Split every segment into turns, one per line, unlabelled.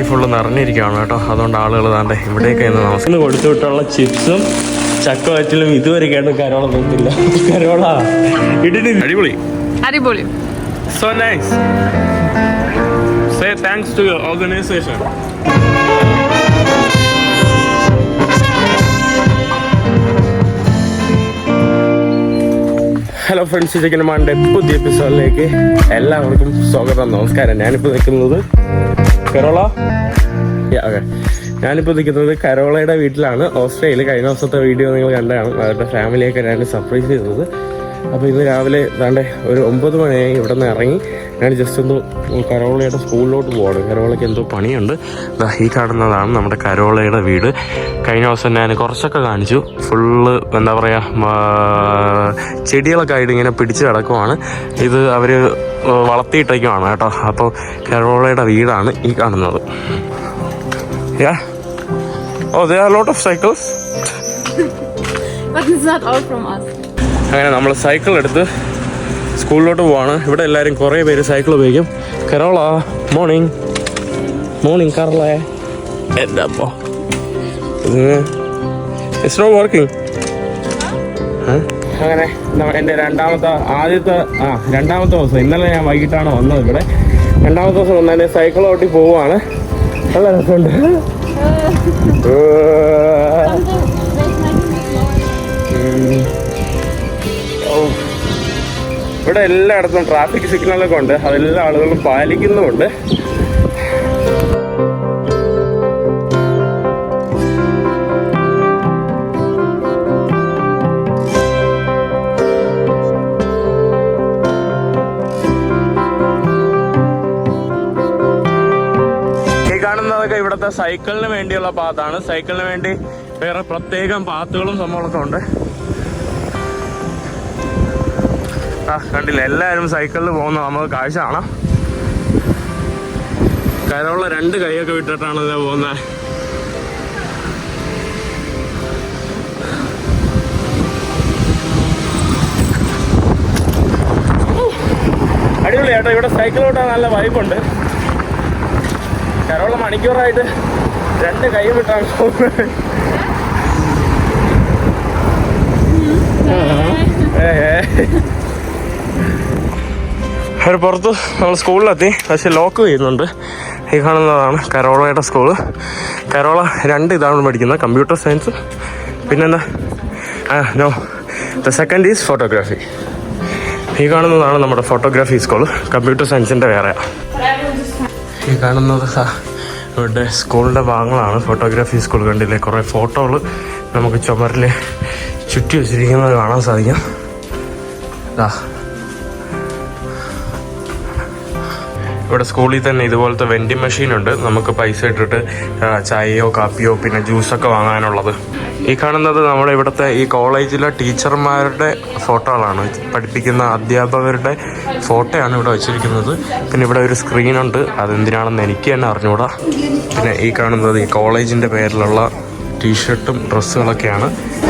പള്ളി ഫുള്ള് നിറഞ്ഞിരിക്കുകയാണ് കേട്ടോ. അതുകൊണ്ട് ആളുകൾ താണ്ടെ ഇവിടെയൊക്കെ ഇന്ന് നമസ്കാരം കൊടുത്തു വിട്ടുള്ള ചിപ്സും ചക്കവറ്റിലും ഇതുവരെ കേട്ട് കരോള തോന്നില്ല. കരോള ഇടിന് അടിപൊളി.
അടിപൊളി.
So nice say thanks to your organisation hello friends ചിക്കനമാന്റെ പുതിയ എപ്പിസോഡിലേക്ക് എല്ലാവർക്കും സ്വാഗതം നമസ്കാരം. ഞാനിപ്പോൾ നിൽക്കുന്നത് കരോള? ഓക്കെ ഞാനിപ്പോൾ നിൽക്കുന്നത് കരോളയുടെ വീട്ടിലാണ്. ഓസ്ട്രേലിയയിൽ കഴിഞ്ഞ ദിവസത്തെ വീഡിയോ നിങ്ങൾ കണ്ടതാണ്. അവരുടെ ഫാമിലിയൊക്കെ ഞാൻ സർപ്രൈസ് ചെയ്തത്. അപ്പോൾ ഇന്ന് രാവിലെ ദാണ്ടെ ഒരു ഒമ്പത് മണിയായി ഇവിടെ നിന്ന് ഇറങ്ങി. ഞാൻ ജസ്റ്റ് ഒന്ന് കരോളയുടെ സ്കൂളിലോട്ട് പോകണം കരോളയ്ക്ക് എന്തോ പണിയുണ്ട്. ഈ കാണുന്നതാണ് നമ്മുടെ കരോളയുടെ വീട്. കഴിഞ്ഞ ദിവസം ഞാൻ കുറച്ചൊക്കെ കാണിച്ചു. ഫുള്ള് എന്താ പറയുക ചെടികളൊക്കെ ആയിട്ട് ഇങ്ങനെ പിടിച്ച് കിടക്കുവാണ്. ഇത് അവർ വളർത്തിയിട്ടേക്കുവാണ് കേട്ടോ. അപ്പോൾ കരോളയുടെ വീടാണ് ഈ കാണുന്നത്. Yeah oh they are lot of cycles
But it's not all from us.
അങ്ങനെ നമ്മൾ സൈക്കിൾ എടുത്ത് സ്കൂളിലോട്ട് പോവാണ്. ഇവിടെ എല്ലാവരും കുറേ പേര് സൈക്കിൾ ഉപയോഗിക്കും. കരോള മോർണിംഗ് മോർണിംഗ് കറളേ എന്താ അപ്പോ? ഇറ്റ്സ് നോട്ട് വർക്കിംഗ് അങ്ങനെ എന്റെ രണ്ടാമത്തെ ആദ്യത്തെ ആ രണ്ടാമത്തെ ദിവസം. ഇന്നലെ ഞാൻ വൈകിട്ടാണ് വന്നത് ഇവിടെ. രണ്ടാമത്തെ ദിവസം വന്നതിന്റെ സൈക്കിൾ ഓട്ടി പോവുകയാണ് നല്ല രസമുണ്ട്. ഇവിടെ എല്ലായിടത്തും ട്രാഫിക് സിഗ്നലൊക്കെ ഉണ്ട്. അതെല്ലാ ആളുകളും പാലിക്കുന്നുമുണ്ട്. കാണുന്നതൊക്കെ ഇവിടുത്തെ സൈക്കിളിന് വേണ്ടിയുള്ള പാത്താണ് സൈക്കിളിന് വേണ്ടി വേറെ പ്രത്യേകം പാത്തുകളും സംഭവങ്ങളൊക്കെ ഉണ്ട്. കണ്ടില്ല? എല്ലാവരും സൈക്കിളിൽ പോകുന്ന നമുക്ക് കാഴ്ച കാണാം. കരമുള്ള രണ്ട് കൈയൊക്കെ വിട്ടിട്ടാണ് ഇത് പോകുന്നത് അടിപൊളി ചേട്ടാ ഇവിടെ സൈക്കിൾ ഓട്ടാൻ നല്ല വൈബുണ്ട് കരോള മണിക്കൂറായിട്ട് രണ്ട് കൈ വിട്ടാണ് പോകുന്നത് ഏ, ഏ. ഒരു പുറത്ത് നമ്മൾ സ്കൂളിലെത്തി. പക്ഷെ ലോക്ക് ചെയ്യുന്നുണ്ട്. ഈ കാണുന്നതാണ് കരോളയുടെ സ്കൂൾ കരോള രണ്ട് ഇതാണ് പഠിക്കുന്നത് കമ്പ്യൂട്ടർ സയൻസ് പിന്നെന്താ? ആ no the second is photography ഈ കാണുന്നതാണ് നമ്മുടെ ഫോട്ടോഗ്രാഫി സ്കൂൾ കമ്പ്യൂട്ടർ സയൻസിന്റെ വേറെ. ഈ കാണുന്നത് ഇവിടെ സ്കൂളിന്റെ ഭാഗങ്ങളാണ് ഫോട്ടോഗ്രാഫി സ്കൂൾ കണ്ടില്ലേ? കുറേ ഫോട്ടോകൾ നമുക്ക് ചുമരിൽ ചുറ്റി വെച്ചിരിക്കുന്നത് കാണാൻ സാധിക്കും. ദാ. ഇവിടെ സ്കൂളിൽ തന്നെ ഇതുപോലത്തെ വെൻഡിങ് മെഷീൻ ഉണ്ട്. നമുക്ക് പൈസ ഇട്ടിട്ട് ചായയോ കാപ്പിയോ പിന്നെ ജ്യൂസൊക്കെ വാങ്ങാനുള്ളത്. ഈ കാണുന്നത് നമ്മുടെ ഇവിടുത്തെ ഈ കോളേജിലെ ടീച്ചർമാരുടെ ഫോട്ടോകളാണ്. പഠിപ്പിക്കുന്ന അധ്യാപകരുടെ ഫോട്ടോയാണ് ഇവിടെ വെച്ചിരിക്കുന്നത്. പിന്നെ ഇവിടെ ഒരു സ്ക്രീനുണ്ട് അതെന്തിനാണെന്ന് എനിക്ക് തന്നെ അറിഞ്ഞുകൂടാ പിന്നെ ഈ കാണുന്നത് ഈ കോളേജിന്റെ പേരിലുള്ള ടീഷർട്ടും ഡ്രസ്സുകളൊക്കെയാണ്.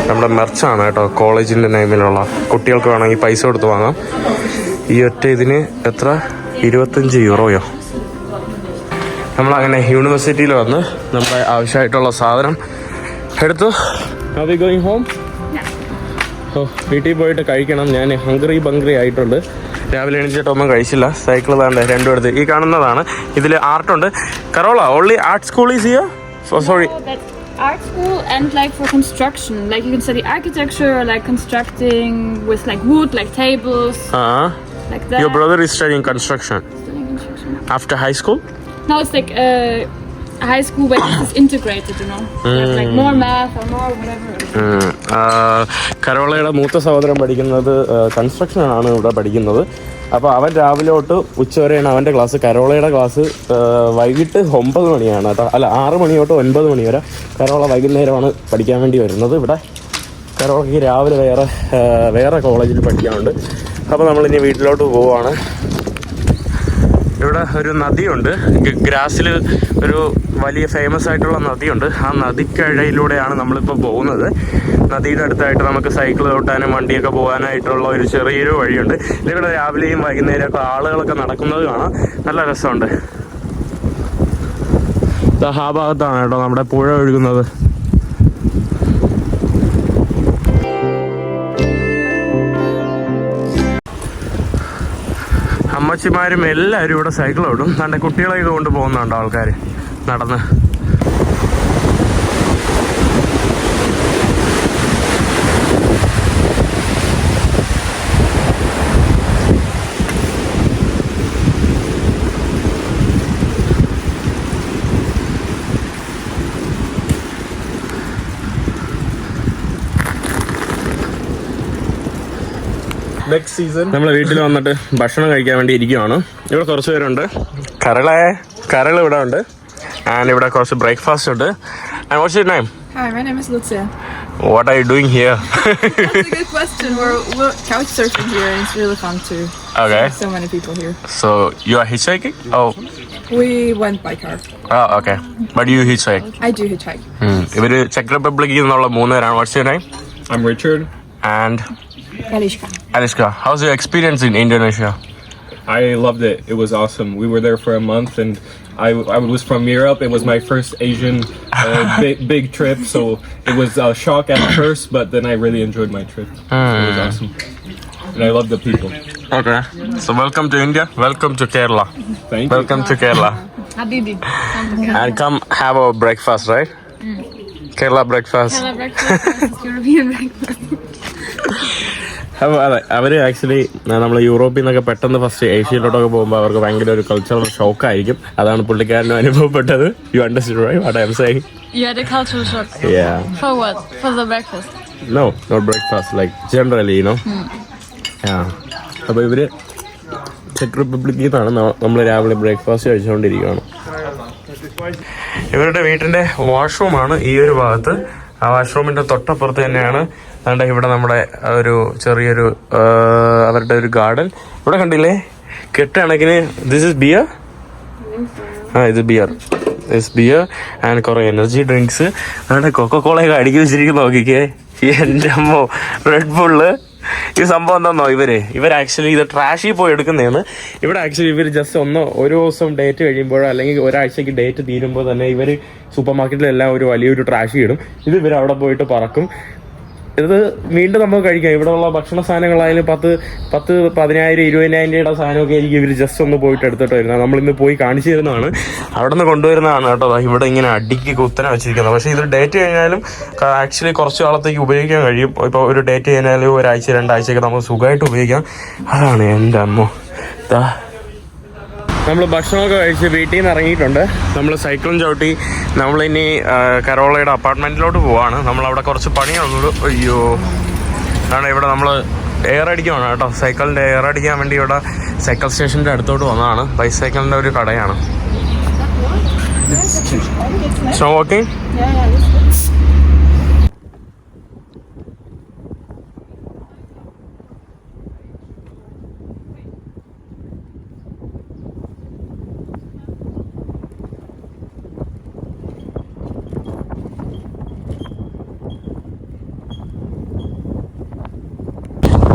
നമ്മുടെ മെർച്ചാണ് കേട്ടോ കോളേജിന്റെ നെയിമിലുള്ള കുട്ടികൾക്ക് വേണമെങ്കിൽ പൈസ കൊടുത്ത് വാങ്ങാം. ഈ ഒറ്റ ഇതിന് എത്ര? ഇരുപത്തഞ്ച് യൂറോയോ നമ്മളങ്ങനെ യൂണിവേഴ്സിറ്റിയിൽ വന്ന് നമ്മുടെ ആവശ്യമായിട്ടുള്ള സാധനം എടുത്തു. ഗോയിങ് ഹോം ഓ വീട്ടിൽ പോയിട്ട് കഴിക്കണം. ഞാൻ ഹംഗ്രി ബംഗ്രി ആയിട്ടുണ്ട്. രാവിലെ എണീച്ചിട്ടൊന്നും കഴിച്ചില്ല. സൈക്കിൾ താണ്ട് രണ്ടും എടുത്ത്. ഈ കാണുന്നതാണ്. ഇതിൽ ആർട്ടുണ്ട് Carola only art school is
year sorry art school and like for construction. Like you can study architecture, like constructing with like wood, like tables,
ആ
like that.
Your brother is studying construction.
Studying construction.
After high school?
No, it's like uh, high school but it's integrated, you know. Mm. have, like more math or more whatever.
ഉം. ആ, കരോളയുടെ മൂത്ത സഹോദരൻ പഠിക്കുന്നത് construction ആണ് ഇവിടെ പഠിക്കുന്നത് അപ്പോൾ അവൻ രാവിലെ തൊട്ട് ഉച്ച വരെയാണ് അവന്റെ ക്ലാസ് കരോളയുടെ ക്ലാസ് ആ, വൈകിട്ട് ഒമ്പത് മണിയാണ് കേട്ടോ അല്ല ആറ് മണി തൊട്ട് ഒൻപത് മണി വരെ കരോള വൈകുന്നേരമാണ് പഠിക്കാൻ വേണ്ടി വരുന്നത് ഇവിടെ കരോളയ്ക്ക് രാവിലെ വേറെ വേറെ കോളേജിൽ പഠിക്കാനുണ്ട് അപ്പോൾ നമ്മളിനി വീട്ടിലോട്ട് പോവുകയാണ് ഇവിടെ ഒരു നദിയുണ്ട്. ഗ്രാസിൽ ഒരു വലിയ ഫേമസ് ആയിട്ടുള്ള നദിയുണ്ട്. ആ നദിക്കഴയിലൂടെയാണ് നമ്മളിപ്പോൾ പോകുന്നത്. നദിയുടെ അടുത്തായിട്ട് നമുക്ക് സൈക്കിൾ ഓട്ടാനും വണ്ടിയൊക്കെ പോകാനായിട്ടുള്ള ഒരു ചെറിയൊരു വഴിയുണ്ട്. ഇതിലൂടെ രാവിലെയും വൈകുന്നേരമൊക്കെ ആളുകളൊക്കെ നടക്കുന്നത് കാണാം. നല്ല രസമുണ്ട്. ആ ഭാഗത്താണ് കേട്ടോ നമ്മുടെ പുഴ ഒഴുകുന്നത്. അമ്മച്ചിമാരും എല്ലാവരും ഇവിടെ സൈക്കിൾ ഓടും. തന്റെ കുട്ടികളെയൊക്കെ കൊണ്ട് പോകുന്നുണ്ടോ ആൾക്കാർ നടന്ന്.
Next season.
നമ്മൾ വീട്ടിൽ വന്നിട്ട് ഭക്ഷണം കഴിക്കാൻ വേണ്ടി ഇരിക്കുവാണ് ഇവിടെ കുറച്ച് പേരുണ്ട് കരളെ കരൾ ഇവിടെ ഉണ്ട് ആൻഡ് ഇവിടെ കുറച്ച് ബ്രേക്ക്ഫാസ്റ്റ് ഉണ്ട് and what's your name
Hi, my name is Lucia.
What are you doing here
That's a good question. We're, we're couch surfing here, and it's really fun too.
Okay
So many people here.
So you are hitchhiking
We went by car.
ആ okay but you hitch
I do hitchhike.
ഇവർ check റിപ്പബ്ലിക്കിൽ നിന്നുള്ള മൂന്ന് പേരാണ് what's your name
I'm Richard.
And
Aliska,
how how's your experience in Indonesia?
I loved it. It was awesome. We were there for a month, and I, I was from Europe. It was my first Asian uh, big, big, trip, so it was a shock at first, but then I really enjoyed my trip. Mm. It was hmm. awesome, and I love the people.
Okay, so welcome to India. Welcome to Kerala.
Thank you.
Welcome to Kerala.
Habibi.
and come have a breakfast, right? Mm. Kerala breakfast.
Kerala breakfast European breakfast.
അപ്പൊ അതെ അവർ actually നമ്മൾ യൂറോപ്പിൽ നിന്നൊക്കെ പെട്ടെന്ന് first ഏഷ്യയിലോട്ടൊക്കെ പോകുമ്പോൾ അവർക്ക് ഭയങ്കര ഒരു കൾച്ചറൽ ഷോക്ക് ആയിരിക്കും അതാണ് പുള്ളിക്കാരനും അനുഭവപ്പെട്ടത് you understood right what I am saying
no had a cultural shock.
Yeah.
For what? For the breakfast.
No, not breakfast. Like generally, you know. Yeah. അപ്പോൾ ഇവർ ചെക്ക് റിപ്പബ്ലിക്കിൽ നിന്നാണ് നമ്മൾ രാവിലെ ബ്രേക്ക്ഫാസ്റ്റ് കഴിച്ചുകൊണ്ടിരിക്കുകയാണ് ഇവരുടെ വീട്ടിന്റെ വാഷ്റൂമാണ് ഈ ഒരു ഭാഗത്ത് ആ വാഷ്റൂമിന്റെ തൊട്ടപ്പുറത്ത് തന്നെയാണ് അതുകൊണ്ട് ഇവിടെ നമ്മുടെ ഒരു ചെറിയൊരു അവരുടെ ഒരു ഗാർഡൻ. ഇവിടെ കണ്ടില്ലേ? കെട്ടണക്കിന്. ദിസ് ഇസ് ബിയർ ആ ഇത് ബിയർ ദിസ് ബിയർ ആൻഡ് കുറെ എനർജി ഡ്രിങ്ക്സ് അവരുടെ കൊക്കോ കോളയൊക്കെ അടുക്കി വെച്ചിരിക്കും നോക്കിക്കേ. എന്റെ അമ്മോ റെഡ് ബുള്ള് ഈ സംഭവം എന്താണെന്നോ ഇവർ? ഇവർ ആക്ച്വലി ഇത് ട്രാഷിൽ പോയി എടുക്കുന്നതാണ്. ഇവിടെ ആക്ച്വലി ഇവർ ജസ്റ്റ് ഒന്ന് ഒരു ദിവസം ഡേറ്റ് കഴിയുമ്പോഴോ അല്ലെങ്കിൽ ഒരാഴ്ചക്ക് ഡേറ്റ് തീരുമ്പോൾ തന്നെ ഇവർ സൂപ്പർ മാർക്കറ്റിലെല്ലാം ഒരു വലിയൊരു ട്രാഷ് ഇടും. ഇത് ഇവർ അവിടെ പോയിട്ട് പറക്കും. ഇത് വീണ്ടും നമുക്ക് കഴിക്കാം. ഇവിടെ ഉള്ള ഭക്ഷണ സാധനങ്ങളായാലും പത്ത് പത്ത് പതിനായിരം ഇരുപതിനായിരം രൂപയുടെ സാധനമൊക്കെ ആയിരിക്കും ഇവർ ജസ്റ്റ് ഒന്ന് പോയിട്ട് എടുത്തിട്ട് വരുന്നത്. നമ്മളിന്ന് പോയി കാണിച്ചു തരുന്നതാണ്. അവിടെ നിന്ന് കൊണ്ടുവരുന്നതാണ് കേട്ടോ. ഇവിടെ ഇങ്ങനെ അടിക്ക് കുത്തനെ വെച്ചിരിക്കുന്നത്. പക്ഷേ ഇത് ഡേറ്റ് കഴിഞ്ഞാലും ആക്ച്വലി കുറച്ച് കാലത്തേക്ക് ഉപയോഗിക്കാൻ കഴിയും. ഇപ്പോൾ ഒരു ഡേറ്റ് കഴിഞ്ഞാലും ഒരാഴ്ച രണ്ടാഴ്ചയൊക്കെ നമുക്ക് സുഖമായിട്ട് ഉപയോഗിക്കാം. അതാണ് എന്റെ അമ്മ. ദാ. നമ്മൾ ഭക്ഷണമൊക്കെ കഴിച്ച് വീട്ടിൽ നിന്ന് ഇറങ്ങിയിട്ടുണ്ട്. നമ്മൾ സൈക്കിളും ചവിട്ടി നമ്മളിനി ഇനി കരോളയുടെ അപ്പാർട്ട്മെന്റിലോട്ട് പോവാണ്. നമ്മൾ അവിടെ കുറച്ച് പണിയുള്ളൂ അയ്യോ. ആണ് ഇവിടെ നമ്മൾ എയർ അടിക്കുവാണ് കേട്ടോ. സൈക്കിളിന്റെ എയർ അടിക്കാൻ വേണ്ടി ഇവിടെ സൈക്കിൾ സ്റ്റേഷന്റെ അടുത്തോട്ട് വന്നതാണ്. ബൈസൈക്കിളിന്റെ ഒരു കടയാണ്. സ്നോ വാക്കിംഗ്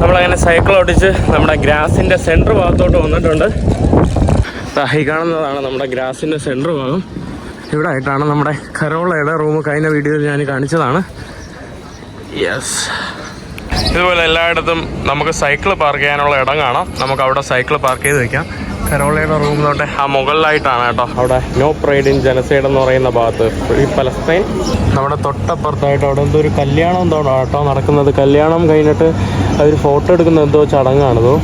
നമ്മളങ്ങനെ സൈക്കിൾ ഓടിച്ച് നമ്മുടെ ഗ്രാസിന്റെ സെന്റർ ഭാഗത്തോട്ട് വന്നിട്ടുണ്ട്. തായി കാണുന്നതാണ് നമ്മുടെ ഗ്രാസിന്റെ സെന്റർ ഭാഗം. ഇവിടെ ആയിട്ടാണ് നമ്മുടെ കരോളയുടെ റൂം കഴിഞ്ഞ വീഡിയോയിൽ ഞാൻ കാണിച്ചതാണ്. യെസ് ഇതുപോലെ എല്ലായിടത്തും നമുക്ക് സൈക്കിൾ പാർക്ക് ചെയ്യാനുള്ള ഇടം കാണാം. നമുക്ക് അവിടെ സൈക്കിൾ പാർക്ക് ചെയ്ത് വെക്കാം. കരോളയുടെ റൂം തൊട്ട് ആ മുകളിലായിട്ടാണ് കേട്ടോ. അവിടെ നോ പ്രൈഡ് ഇൻ ജനസൈഡ് എന്ന് പറയുന്ന ഭാഗത്ത് ഈ പലസ്തീൻ. നമ്മുടെ തൊട്ടപ്പുറത്തായിട്ട് അവിടെ എന്തോ ഒരു കല്യാണം എന്തോ കേട്ടോ നടക്കുന്നത്. കല്യാണം കഴിഞ്ഞിട്ട് അവർ ഫോട്ടോ എടുക്കുന്ന എന്തോ ചടങ്ങാണതോ.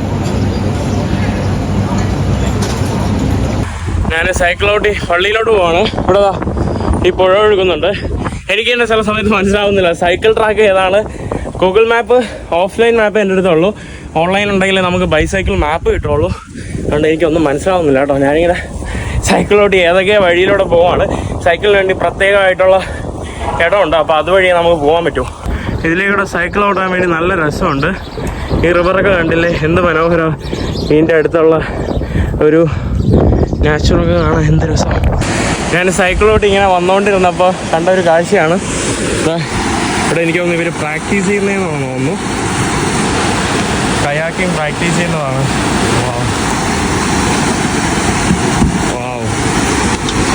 ഞാൻ സൈക്കിളോട്ടി പള്ളിയിലോട്ട് പോവാണ്. ഇവിടെ ഈ പുഴ ഒഴുകുന്നുണ്ട്. എനിക്ക് തന്നെ ചില സമയത്ത് മനസ്സിലാവുന്നില്ല. സൈക്കിൾ ട്രാക്ക് ഏതാണ്? ഗൂഗിൾ മാപ്പ് ഓഫ്ലൈൻ മാപ്പ് എന്റെ അടുത്തുള്ളൂ. ഓൺലൈൻ ഉണ്ടെങ്കിൽ നമുക്ക് ബൈസൈക്കിൾ മാപ്പ് കിട്ടുള്ളൂ. അതുകൊണ്ട് എനിക്കൊന്നും മനസ്സിലാവുന്നില്ല കേട്ടോ. ഞാനിങ്ങനെ സൈക്കിളോട്ടി ഏതൊക്കെ വഴിയിലൂടെ പോവാണ്. സൈക്കിളിന് വേണ്ടി പ്രത്യേകമായിട്ടുള്ള ഇടമുണ്ട്. അപ്പോൾ അതുവഴി നമുക്ക് പോകാൻ പറ്റും. ഇതിലേക്കൂടെ സൈക്കിൾ ഓടാൻ വേണ്ടി നല്ല രസമുണ്ട്. ഈ റിവറൊക്കെ കണ്ടില്ലേ? എന്ത് മനോഹരം. ഇതിന്റെ അടുത്തുള്ള ഒരു നാച്ചുറൽ കാണാൻ എന്ത് രസം. ഞാൻ സൈക്കിളോട്ട് ഇങ്ങനെ വന്നുകൊണ്ടിരുന്നപ്പോൾ കണ്ട ഒരു കാഴ്ചയാണ്. ഇവിടെ എനിക്ക് തോന്നുന്നു ഇവർ പ്രാക്ടീസ് ചെയ്യുന്നതെന്ന് തോന്നുന്നു കയാക്കിങ് പ്രാക്ടീസ് ചെയ്യുന്നതാണ്.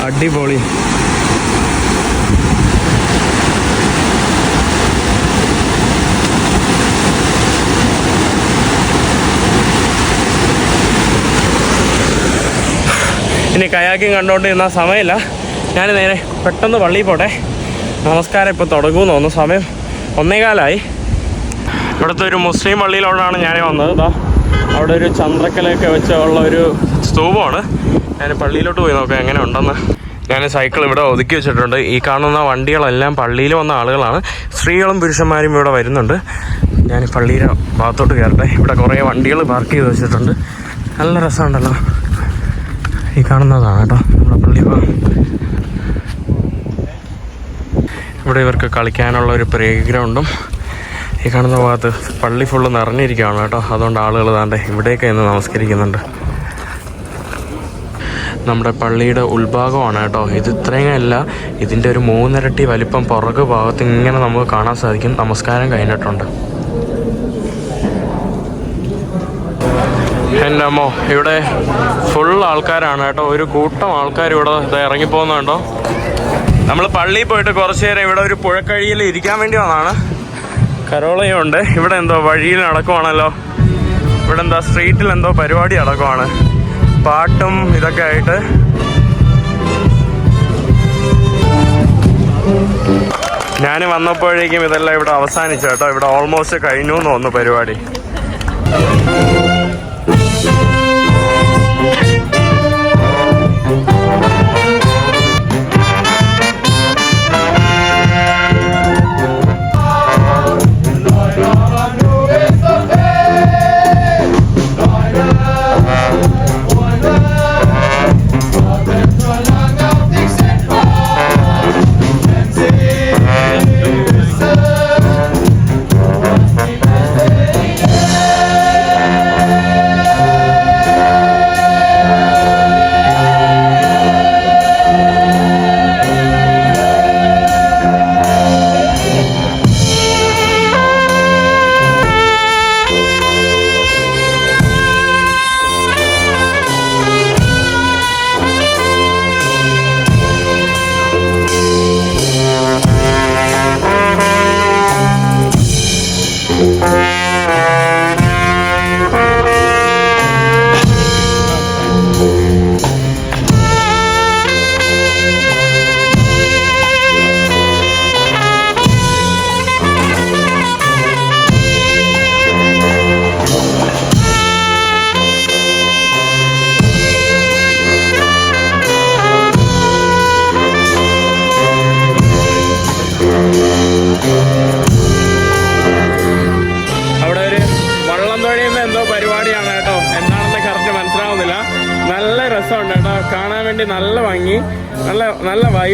അടിപൊളി. ഇനി കയാക്കിങ് കണ്ടുകൊണ്ട് നിന്നാൽ സമയമില്ല. ഞാൻ നേരെ പെട്ടെന്ന് പള്ളിയിൽ പോട്ടെ. നമസ്കാരം ഇപ്പോൾ തുടങ്ങുമെന്ന് തോന്നുന്നു. സമയം ഒന്നേകാലായി. ഇവിടുത്തെ ഒരു മുസ്ലിം പള്ളിയിലോടാണ് ഞാൻ വന്നത്. ഇതാ അവിടെ ഒരു ചന്ദ്രക്കലയൊക്കെ വെച്ച് ഉള്ള ഒരു സ്തൂപമാണ്. ഞാൻ പള്ളിയിലോട്ട് പോയി നോക്കാം എങ്ങനെ ഉണ്ടെന്ന്. ഞാൻ സൈക്കിൾ ഇവിടെ ഒതുക്കി വെച്ചിട്ടുണ്ട്. ഈ കാണുന്ന വണ്ടികളെല്ലാം പള്ളിയിൽ വന്ന ആളുകളാണ്. സ്ത്രീകളും പുരുഷന്മാരും ഇവിടെ വരുന്നുണ്ട്. ഞാൻ പള്ളിയുടെ ഭാഗത്തോട്ട് കയറട്ടെ. ഇവിടെ കുറേ വണ്ടികൾ പാർക്ക് ചെയ്ത് വെച്ചിട്ടുണ്ട്. നല്ല രസമുണ്ടല്ലോ. ഈ കാണുന്നതാണ് കേട്ടോ. നമ്മുടെ പള്ളി ഇവിടെ ഇവർക്ക് കളിക്കാനുള്ള ഒരു പ്ലേ ഗ്രൗണ്ടും ഈ കാണുന്ന ഭാഗത്ത് പള്ളി ഫുള്ള് നിറഞ്ഞിരിക്കുകയാണ് കേട്ടോ. അതുകൊണ്ട് ആളുകൾ താണ്ടെ ഇവിടെയൊക്കെ ഇന്ന് നമസ്കരിക്കുന്നുണ്ട്. നമ്മുടെ പള്ളിയുടെ ഉൾഭാഗമാണ് കേട്ടോ. ഇത് ഇത്രയും അല്ല. ഇതിന്റെ ഒരു മൂന്നിരട്ടി വലിപ്പം പുറകു ഭാഗത്ത് ഇങ്ങനെ നമുക്ക് കാണാൻ സാധിക്കും. നമസ്കാരം കഴിഞ്ഞിട്ടുണ്ട്. എന്റെ അമ്മോ ഇവിടെ ഫുൾ ആൾക്കാരാണ് കേട്ടോ. ഒരു കൂട്ടം ആൾക്കാർ ഇവിടെ ഇറങ്ങി ഇറങ്ങിപ്പോകുന്നുണ്ടോ. നമ്മൾ പള്ളിയിൽ പോയിട്ട് കുറച്ച് നേരം ഇവിടെ ഒരു പുഴക്കഴിയിൽ ഇരിക്കാൻ വേണ്ടി വന്നതാണ്. കരോളയുണ്ട് ഇവിടെ എന്തോ വഴിയിൽ നടക്കുവാണല്ലോ. ഇവിടെ എന്താ സ്ട്രീറ്റിൽ എന്തോ പരിപാടി നടക്കുവാണ്. പാട്ടും ഇതൊക്കെ ആയിട്ട്. ഞാൻ വന്നപ്പോഴേക്കും ഇതെല്ലാം ഇവിടെ അവസാനിച്ചു കേട്ടോ. ഇവിടെ ഓൾമോസ്റ്റ് കഴിഞ്ഞു എന്ന് തോന്നുന്നു പരിപാടി.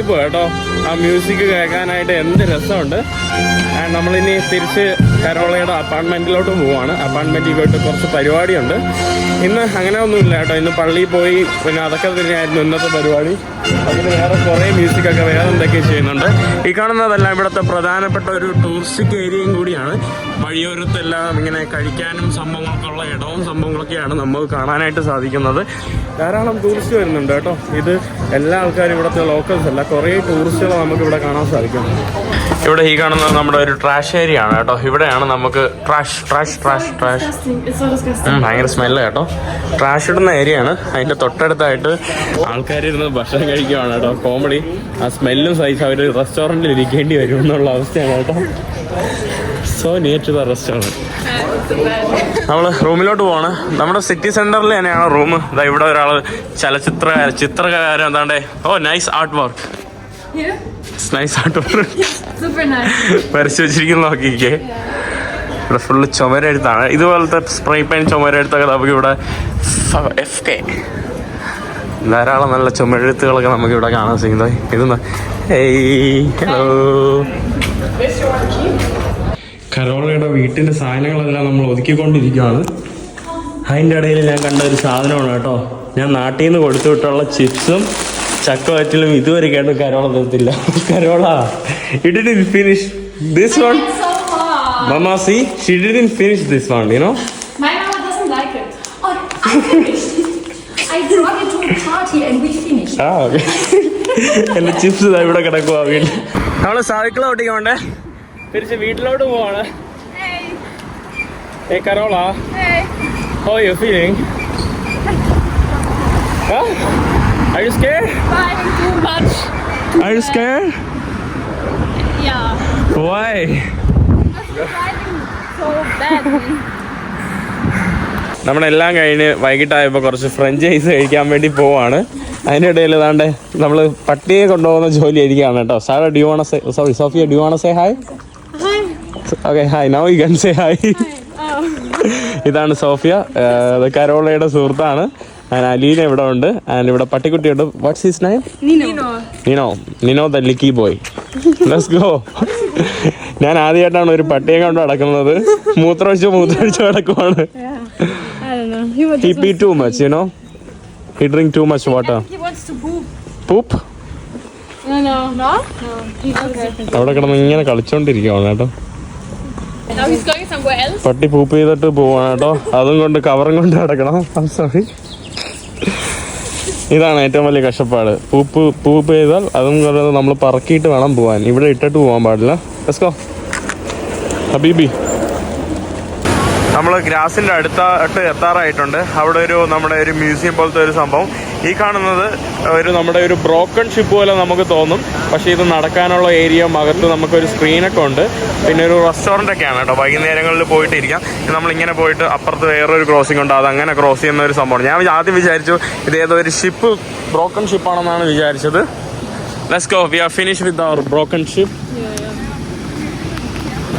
നല്ല കേട്ടോ. ആ മ്യൂസിക് കേൾക്കാനായിട്ട് എന്ത് രസമുണ്ട്. ആൻഡ് നമ്മളിനി തിരിച്ച് കരോളയുടെ അപ്പാർട്ട്മെന്റിലോട്ട് പോവാണ്. അപ്പാർട്ട്മെന്റിൽ പോയിട്ട് കുറച്ച് പരിപാടിയുണ്ട്. ഇന്ന് അങ്ങനെ ഒന്നുമില്ല കേട്ടോ. ഇന്ന് പള്ളിയിൽ പോയി പിന്നെ അതൊക്കെ തന്നെയായിരുന്നു ഇന്നത്തെ പരിപാടി. അതിന് വേറെ കുറേ മ്യൂസിക്കൊക്കെ വേറെ എന്തൊക്കെ ചെയ്യുന്നുണ്ട്. ഈ കാണുന്നതെല്ലാം ഇവിടുത്തെ പ്രധാനപ്പെട്ട ഒരു ടൂറിസ്റ്റിക് ഏരിയയും കൂടിയാണ്. വഴിയോരത്തെല്ലാം ഇങ്ങനെ കഴിക്കാനും സംഭവങ്ങൾക്കുള്ള ഇടവും സംഭവങ്ങളൊക്കെയാണ് നമുക്ക് കാണാനായിട്ട് സാധിക്കുന്നത്. ധാരാളം ടൂറിസ്റ്റ് വരുന്നുണ്ട് കേട്ടോ. ഇത് എല്ലാ ആൾക്കാരും ഇവിടുത്തെ ലോക്കൽസ് അല്ല കുറേ ടൂറിസ്റ്റുകൾ നമുക്ക് ഇവിടെ കാണാൻ സാധിക്കും. ഇവിടെ ഈ കാണുന്നത് നമ്മുടെ ഒരു ട്രാഷ് ഏരിയ ആണ് കേട്ടോ. ഇവിടെയാണ് നമുക്ക് ട്രാഷ് ട്രാഷ് ട്രാഷ് ട്രാഷ്. ഭയങ്കര സ്മെല്ല് കേട്ടോ. ട്രാഷ് ഇടുന്ന ഏരിയ ആണ്. അതിന്റെ തൊട്ടടുത്തായിട്ട് ആൾക്കാർ ഇരുന്ന് ഭക്ഷണം കഴിക്കുവാണ് കേട്ടോ. കോമഡി ആ സ്മെല്ലും സഹിച്ച് അവർ റെസ്റ്റോറന്റിൽ ഇരിക്കേണ്ടി വരും എന്നുള്ള അവസ്ഥയാണ് കേട്ടോ. So near to the restaurant നമ്മൾ റൂമിലോട്ട് പോവാണ്. നമ്മുടെ സിറ്റി സെന്ററിൽ തന്നെയാണ് റൂം ഇതാ ഇവിടെ ഒരാൾ ചലച്ചിത്ര ചിത്രകാരൻ എന്താണ്ടേ? ഓ
nice
art work nice
art work.
വരച്ചു വെച്ചിരിക്കുന്ന നോക്കിക്കേ. ഇവിടെ ഫുള്ള് ചുമരെഴുത്താണ്. ഇതുപോലത്തെ സ്പ്രേ പെയിൻ ചുമരെഴുത്തൊക്കെ നമുക്ക് ഇവിടെ എഫ് കെ ധാരാളം നല്ല ചുമഴുത്തുകളൊക്കെ നമുക്ക് ഇവിടെ കാണാൻ സാധിക്കുന്നത് ഇതെന്താ? ഏയ് ഹലോ. കരോളയുടെ വീട്ടിന്റെ സാധനങ്ങളെല്ലാം നമ്മൾ ഒതുക്കിക്കൊണ്ടിരിക്കുകയാണ്. അതിന്റെ ഇടയിൽ ഞാൻ കണ്ട ഒരു സാധനമാണ് കേട്ടോ. ഞാൻ നാട്ടിൽ നിന്ന് കൊടുത്തു വിട്ടുള്ള ചിപ്സും ചക്കവറ്റിലും ഇതുവരെ കേട്ടു കരോള തരത്തില്ല. Carola didn't finish
this one.
Mama see she didn't finish this one you know
My mama doesn't like it.
Oh, I finished. I brought it to a party and we finished.
ആ okay എൻ്റെ chips ഇതാ ഇവിടെ കിടക്കുവാ വീട്ടിൽ നമ്മൾ cycle ഓട്ടിക്കോണ്ടേ തിരിച്ച് വീട്ടിലോട്ട് പോവാണ് ഏ കരോള How are you feeling? Huh? Are you scared?
Flying too much.
Are you scared?
Yeah.
Why?
Flying so badly.
നമ്മളെല്ലാം കഴിഞ്ഞ് വൈകിട്ടായപ്പോൾ കുറച്ച് ഫ്രഞ്ച് ഐസ് കഴിക്കാൻ വേണ്ടി പോവാണ്. അതിന്റെ ഇടയിൽ ഏതാണ്ട് നമ്മൾ പട്ടിയെ കൊണ്ടുപോകുന്ന ജോലി ആയിരിക്കുകയാണ് കേട്ടോ. Sara do you wanna say sorry Sofia do you wanna say hi okay hi now you can say hi ഇതാണ് സോഫിയ. കരോളയുടെ സുഹൃത്താണ്. ആൻഡ് അലീന ഇവിടെ ഉണ്ട്. ആൻഡ് ഇവിടെ പട്ടിക്കുട്ടിയുണ്ട്. What's is name Nino. Nino. The licky boy. Let's go ഞാൻ ആദ്യമായിട്ടാണ് ഒരു പട്ടിയെ കൊണ്ട് നടക്കുന്നത്. മൂത്രമൊഴിച്ചോ മൂത്രമൊഴിച്ചോ നടക്കുവാണ്. He he pee too much, you know. He drink too much water.
He wants to poop.
Poop?
No, no. No? no.
അവിടെ കിടന്ന് ഇങ്ങനെ കളിച്ചോണ്ടിരിക്കുകയാണ് കേട്ടോ
Now he's going somewhere else.
പട്ടി പൂപ്പ് ചെയ്തിട്ട് പോവാണ് കേട്ടോ അതും കൊണ്ട് കവറും കൊണ്ട് നടക്കണം സോറി ഇതാണ് ഏറ്റവും വലിയ കഷ്ടപ്പാട് പൂപ്പ് പൂപ്പ് ചെയ്താൽ അതും കൊണ്ട് നമ്മൾ പറക്കിയിട്ട് വേണം പോവാൻ ഇവിടെ ഇട്ടിട്ട് പോകാൻ പാടില്ല ലെറ്റ്സ് ഹബീബി നമ്മൾ ഗ്രാസിന്റെ അടുത്തായിട്ട് എത്താറായിട്ടുണ്ട്. അവിടെ ഒരു നമ്മുടെ ഒരു മ്യൂസിയം പോലത്തെ ഒരു സംഭവം. ഈ കാണുന്നത് ഒരു നമ്മുടെ ഒരു ബ്രോക്കൺ ഷിപ്പ് പോലെ നമുക്ക് തോന്നും. പക്ഷേ ഇത് നടക്കാനുള്ള ഏരിയ അകത്ത് നമുക്കൊരു സ്ക്രീനൊക്കെ ഉണ്ട്. പിന്നെ ഒരു റെസ്റ്റോറന്റ് ഒക്കെയാണ് കേട്ടോ. വൈകുന്നേരങ്ങളിൽ പോയിട്ടിരിക്കാം. നമ്മളിങ്ങനെ പോയിട്ട് അപ്പുറത്ത് വേറൊരു ക്രോസിംഗ് ഉണ്ട്. അത് അങ്ങനെ ക്രോസ് ചെയ്യുന്ന ഒരു സംഭവമാണ് ഞാൻ ആദ്യം വിചാരിച്ചു ഇത് ഏതോ ഒരു ഷിപ്പ് ബ്രോക്കൺ ഷിപ്പാണെന്നാണ് വിചാരിച്ചത്. Let's go we are finish with our broken ship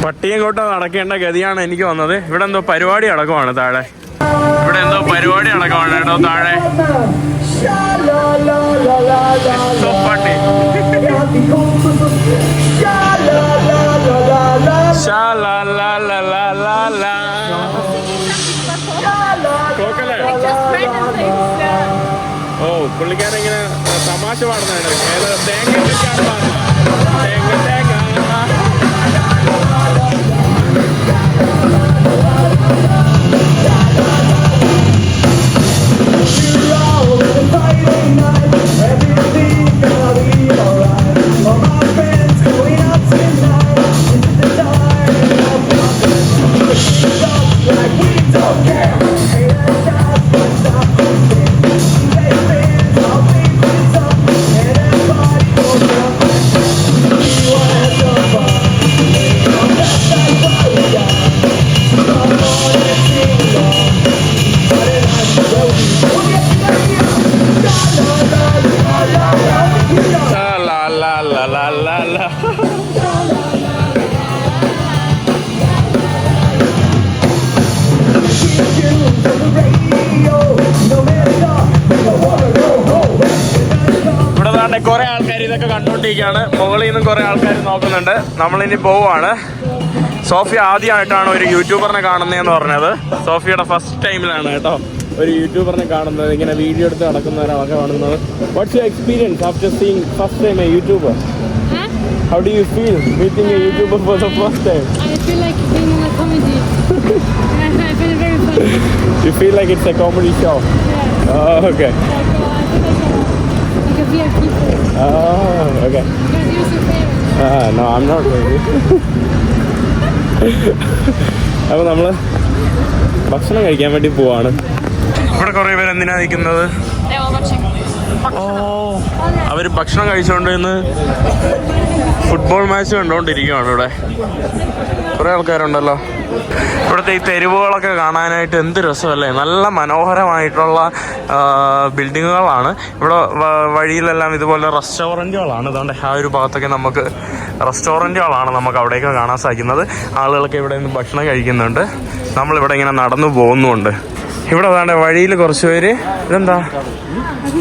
പട്ടിയും കൊണ്ട് നടക്കേണ്ട ഗതിയാണ് എനിക്ക് വന്നത്. ഇവിടെ എന്തോ പരിപാടി അടക്കമാണ് താഴെ. ഇവിടെ എന്തോ പരിപാടി അടക്കമാണ് കേട്ടോ താഴെ. പട്ടി? ഓ പുള്ളിക്കാരെങ്ങനെ തമാശ പാടുന്നതാണ് ഏത്? തേങ്ങ തേങ്ങ തേങ്ങ. നമ്മളിനി പോവാണ്. സോഫിയ ആദ്യമായിട്ടാണ് ഒരു യൂട്യൂബറിനെ കാണുന്നതെന്ന് പറഞ്ഞത്. സോഫിയുടെ ഫസ്റ്റ് ടൈമിലാണ് കേട്ടോ ഒരു യൂട്യൂബറിനെ കാണുന്നത്. ഇങ്ങനെ വീഡിയോ എടുത്ത് നടക്കുന്ന ഒരാളൊക്കെ കാണുന്നത്. What's you experience after seeing first time a
YouTuber
how do you feel meeting a YouTuber for the first time
I feel like being a a comedy. Feel very funny.
You feel like it's a comedy show
okay
okay
Like a VIP place.
Okay
Because you're so
Ah, no, I'm not ready. അപ്പോൾ നമ്മൾ ഭക്ഷണം കഴിക്കാൻ വേണ്ടി പോവാണ് ഇവിടെ കുറേ പേര് എന്തിനാ നിൽക്കുന്നത്. ഓ അവർ ഭക്ഷണം കഴിച്ചുകൊണ്ട് ഫുട്ബോൾ മാച്ച് കണ്ടുകൊണ്ടിരിക്കുകയാണ് ഇവിടെ. കുറേ ആൾക്കാരുണ്ടല്ലോ. ഇവിടുത്തെ ഈ തെരുവുകളൊക്കെ കാണാനായിട്ട് എന്ത് രസമല്ലേ? നല്ല മനോഹരമായിട്ടുള്ള ബിൽഡിങ്ങുകളാണ് ഇവിടെ വഴിയിലെല്ലാം ഇതുപോലെ റെസ്റ്റോറന്റുകളാണ് അതുകൊണ്ട് ആ ഒരു ഭാഗത്തൊക്കെ നമുക്ക് റെസ്റ്റോറന്റുകളാണ് നമുക്ക് അവിടെയൊക്കെ കാണാൻ സാധിക്കുന്നത്. ആളുകളൊക്കെ ഇവിടെ നിന്ന് ഭക്ഷണം കഴിക്കുന്നുണ്ട്. നമ്മളിവിടെ ഇങ്ങനെ നടന്നു പോകുന്നുമുണ്ട് ഇവിടെ അതാണ്ട് വഴിയിൽ കുറച്ച് പേര് ഇതെന്താ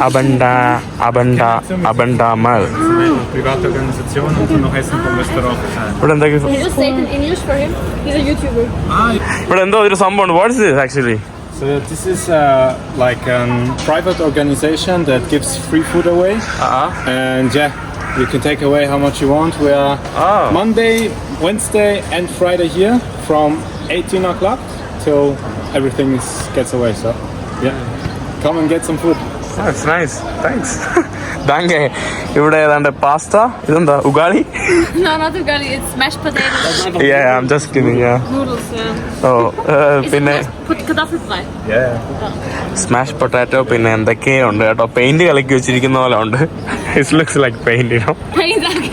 അബണ്ട അബണ്ട അബണ്ട മൽ
private Organisation und noch Essen vom Restaurant verteilen.
ഇവിടെ എന്തൊക്കെ
Can you just say it in English for him? He's a YouTuber.
ഇവിടെ എന്തോ ഒരു സംഭവമുണ്ട് what's this actually
So this is uh, like a private organization that gives free food away, and yeah, you can take away how much you want. We are
Oh.
Monday, Wednesday, and Friday here from 18 o'clock till everything is, gets away. So yeah, come and get some food.
That's nice. Thanks. താങ്കേ ഇവിടെ ഏതാണ്ട് pasta ഇതെന്താ ഉഗാളി
No, not ugali. It's mashed potatoes,
Yeah, I'm just kidding, yeah.
noodles. Yeah.
ഓ ഏഹ്, പിന്നെ
Put kartoffelbrei.
Smash potato പിന്നെ എന്തൊക്കെയോ ഉണ്ട് കേട്ടോ paint കലക്കി വെച്ചിരിക്കുന്ന പോലെ ഉണ്ട് ഇറ്റ് ലുക്സ് ലൈക്ക് പെയിന്റ് ഇനോ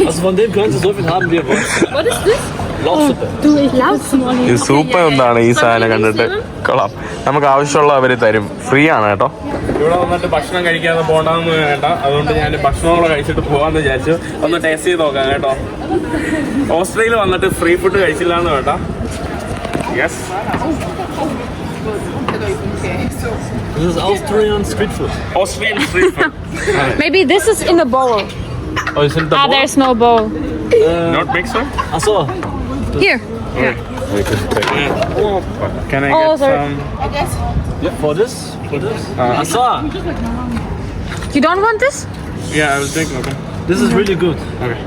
Also von dem können Sie so viel haben, wie ihr wollt.
What is this?
Lauchsuppe.
Du, ich laufe mal
ഇത് സൂപ്പ് എന്താണ് ഈ സാധനം കണ്ടിട്ട് കൊള്ളാം നമുക്ക് ആവശ്യമുള്ള അവർ തരും ഫ്രീ ആണ് കേട്ടോ ഇവിടെ വന്നിട്ട് ഭക്ഷണം കഴിക്കാതെ പോകണമെന്ന് വേണ്ട അതുകൊണ്ട് ഞാൻ ഭക്ഷണങ്ങളെ കഴിച്ചിട്ട് പോകാന്ന് വിചാരിച്ചു ഒന്ന് ടേസ്റ്റ് ചെയ്ത് നോക്കാം കേട്ടോ ഓസ്ട്രേലിയ വന്നിട്ട് ഫ്രീ ഫുഡ് കഴിച്ചില്ല എന്ന് വേണ്ട yes
This is Austrian Street Food.
Australian street food
Maybe this is in the bowl.
Oh, it's in the
Ah, there's no bowl.
Uh, Not mixer?
Ach so.
Here.
Can I
Oh,
get
sorry.
some?
Ja, for this? For this? Uh, Ach so.
You don't want this?
Yeah, I was thinking. Okay.
This is really good. Okay.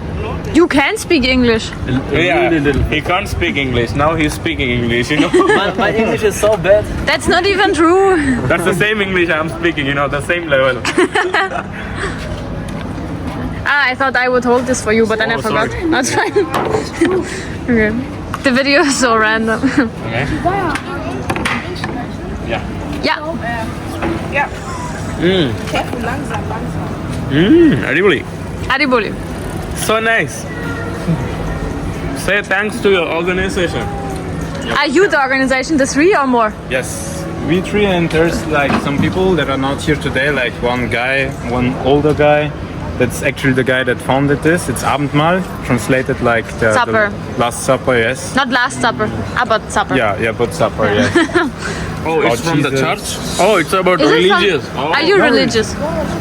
You can speak English.
Yeah,
Really little.
he can't speak English. Now he's speaking English. You know,
My, my English is so bad.
That's not even true.
that's the same English I'm speaking. You know, the same level.
Ah, I thought I would hold this for you, but then
oh, I
forgot.
Sorry.
That's fine. okay. The video is so random.
okay. Yeah.
Yeah. Ja.
Mm. Langsam,
langsam. Mm, Adibuli.
So nice. Say thanks to your organization. Yep.
Are you the organization, the three or more?
Yes. We three and there's like some people that are not here today, like one guy, one older guy, that's actually the guy that founded this. It's Abendmahl, translated like the, the Last Supper, yes.
Not Last Supper, but Supper.
Yeah, yeah, but supper, yes.
Oh, it's
Oh,
from the church. Oh, it's about
Is it from-
religious. Oh.
Are you oh, religious?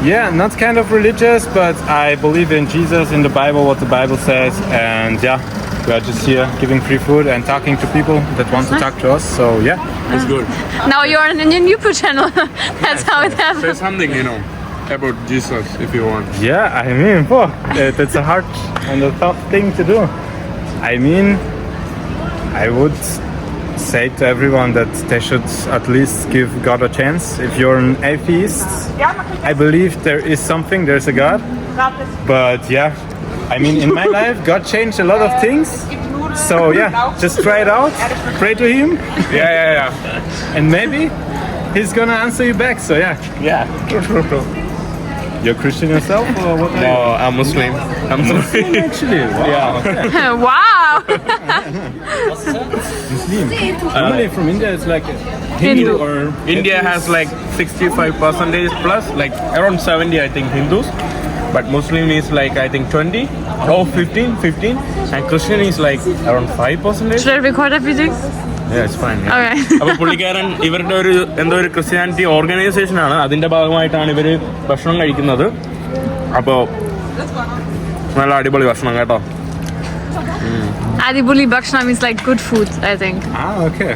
yeah, not kind of religious, but I believe in Jesus, in the Bible, what the Bible says, and yeah, we are just here giving free food and talking to people that want to talk to us. So yeah,
It's good.
Now you're on a new YouTube channel. That's how it
Say
happens.
something, you know, about Jesus if you want.
yeah, I mean, whoa, uh, that's a hard and a tough thing to do. I mean, I would say to everyone that they should at least give God a chance. If you're an atheist, I believe there is something, there's a God. But yeah, I mean, in my life, God changed a lot of things. So yeah, just try it out, pray to Him,
Yeah, yeah, yeah.
and maybe He's gonna answer you back. So yeah,
Yeah.
You're Christian yourself, or what? Are
No,
you?
I'm Muslim. I'm Muslim.
Actually, wow.
wow.
Muslim. Normally from India, it's like Hindu,
Hindu.
or
India has like 65 percentage plus, like around 70, I think, Hindus. But Muslim is like I think 20 or 15, 15, and Christian is like around 5 percentage.
Should I record everything?
Yeah, it's fine. Yeah.
Okay.
അപ്പൊ പുള്ളിക്കാരൻ ഇവരുടെ ഒരു എന്തോ ഒരു Christianity organisation ആണ് അതിന്റെ ഭാഗമായിട്ടാണ് ഇവർ ഭക്ഷണം കഴിക്കുന്നത് അപ്പോ നല്ല അടിപൊളി ഭക്ഷണം കേട്ടോ
good food, I think.
ah, okay.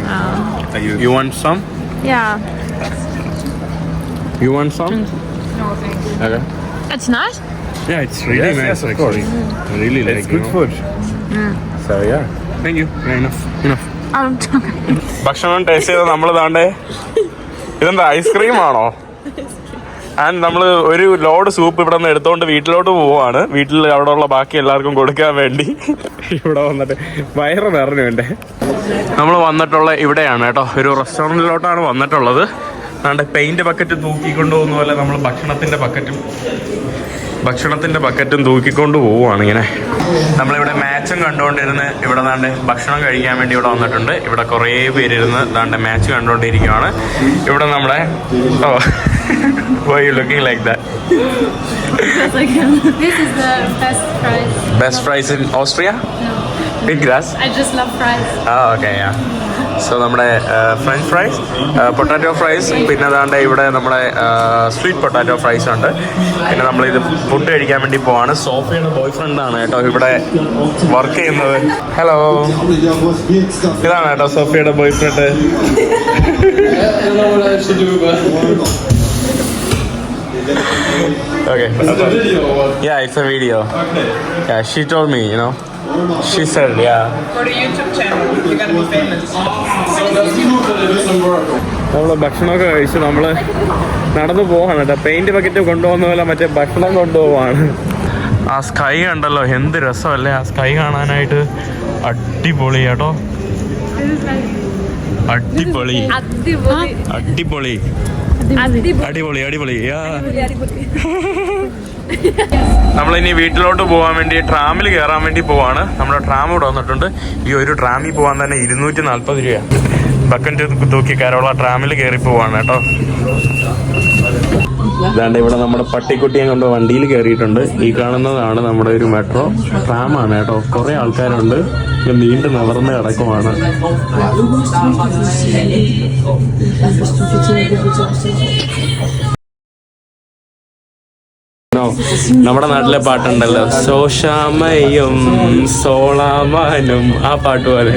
Are you?
You want some
Yeah.
You want some Okay.
It's nice.
Yeah, it's really
Yes,
nice
yes,
actually. I really like
It's good
know.
food. So yeah.
Thank you. Yeah, enough. Enough. ഭക്ഷണം taste ചെയ്ത നമ്മൾ താണ്ടേ? ഇതെന്താ ice cream ആണോ? And നമ്മൾ ഒരു load soup ഇവിടെ നിന്ന് എടുത്തോണ്ട് വീട്ടിലോട്ട് പോവാണ്. വീട്ടിൽ അവിടെ ഉള്ള ബാക്കി എല്ലാവർക്കും കൊടുക്കാൻ വേണ്ടി. ഇവിടെ വന്നിട്ട് വയറ് നിറഞ്ഞു വേണ്ടേ നമ്മൾ വന്നിട്ടുള്ള ഇവിടെയാണ് കേട്ടോ. ഒരു റെസ്റ്റോറന്റിലോട്ടാണ് വന്നിട്ടുള്ളത്. അതുകൊണ്ട് പെയിന്റ് ബക്കറ്റ് തൂക്കിക്കൊണ്ടു പോകുന്ന പോലെ നമ്മൾ ഭക്ഷണത്തിന്റെ ബക്കറ്റും ഭക്ഷണത്തിന്റെ ബക്കറ്റും തൂക്കിക്കൊണ്ട് പോവുകയാണ് ഇങ്ങനെ. നമ്മളിവിടെ മാച്ചും കണ്ടുകൊണ്ടിരുന്ന് ഇവിടെ ദാണ്ട് ഭക്ഷണം കഴിക്കാൻ വേണ്ടി ഇവിടെ വന്നിട്ടുണ്ട്. ഇവിടെ കുറേ പേരിരുന്ന് ദാണ്ട് മാച്ച് കണ്ടുകൊണ്ടിരിക്കുകയാണ് ഇവിടെ നമ്മുടെ ഓ why you
looking like that. Best fries
in Austria big grass
I love fries
ah okay yeah so നമ്മുടെ ഫ്രഞ്ച് ഫ്രൈസ് പൊട്ടാറ്റോ ഫ്രൈസ് പിന്നെ അതാണ്ട് ഇവിടെ നമ്മുടെ സ്വീറ്റ് പൊട്ടാറ്റോ ഫ്രൈസ് ഉണ്ട് പിന്നെ നമ്മളിത് ഫുഡ് കഴിക്കാൻ വേണ്ടി പോവാണ് സോഫിയുടെ ബോയ് ഫ്രണ്ട് ആണ് കേട്ടോ ഇവിടെ വർക്ക് ചെയ്യുന്നത് ഹലോ ഇതാണ് കേട്ടോ സോഫിയുടെ boyfriend Okay. Yeah, it's a video. Yeah, she told me, you know. She said, yeah.
For the YouTube channel, you're gonna be famous.
നമ്മൾ ഭക്ഷണമൊക്കെ കഴിച്ച് നമ്മൾ നടന്നു പോവാണ് കേട്ടോ. പെയിന്റ് ബക്കറ്റ് കൊണ്ടുപോകുന്ന പോലെ മറ്റേ ഭക്ഷണം കൊണ്ടുപോവാണ്. ആ സ്കൈ കണ്ടല്ലോ എന്ത് രസമല്ലേ ആ സ്കൈ കാണാനായിട്ട്. അടിപൊളി കേട്ടോ. അടിപൊളി. അടിപൊളി. അടിപൊളി. അടിപൊളി. യാ. നമ്മളിനി വീട്ടിലോട്ട് പോകാൻ വേണ്ടി ട്രാമിൽ കയറാൻ വേണ്ടി പോവാണ്. നമ്മുടെ ട്രാം ഇവിടെ വന്നിട്ടുണ്ട്. ഈ ഒരു ട്രാമിൽ പോകാൻ തന്നെ ഇരുന്നൂറ്റി നാൽപ്പത് രൂപയാണ് ബക്കറ്റ് തൂക്കി കയറുള്ള ട്രാമിൽ കയറി പോവാണ് കേട്ടോ. ഇതാണ്ട് ഇവിടെ നമ്മുടെ പട്ടിക്കുട്ടിയെ കൊണ്ട് വണ്ടിയിൽ കയറിയിട്ടുണ്ട് ഈ കാണുന്നതാണ് നമ്മുടെ ഒരു മെട്രോ ട്രാമാണ് കേട്ടോ. കുറെ ആൾക്കാരുണ്ട്. നീണ്ടു നിവർന്ന് കിടക്കുവാണ് ോ. നമ്മുടെ നാട്ടിലെ പാട്ടുണ്ടല്ലോ. സോഷാമയും സോളാമാനും ആ പാട്ട് പോലെ.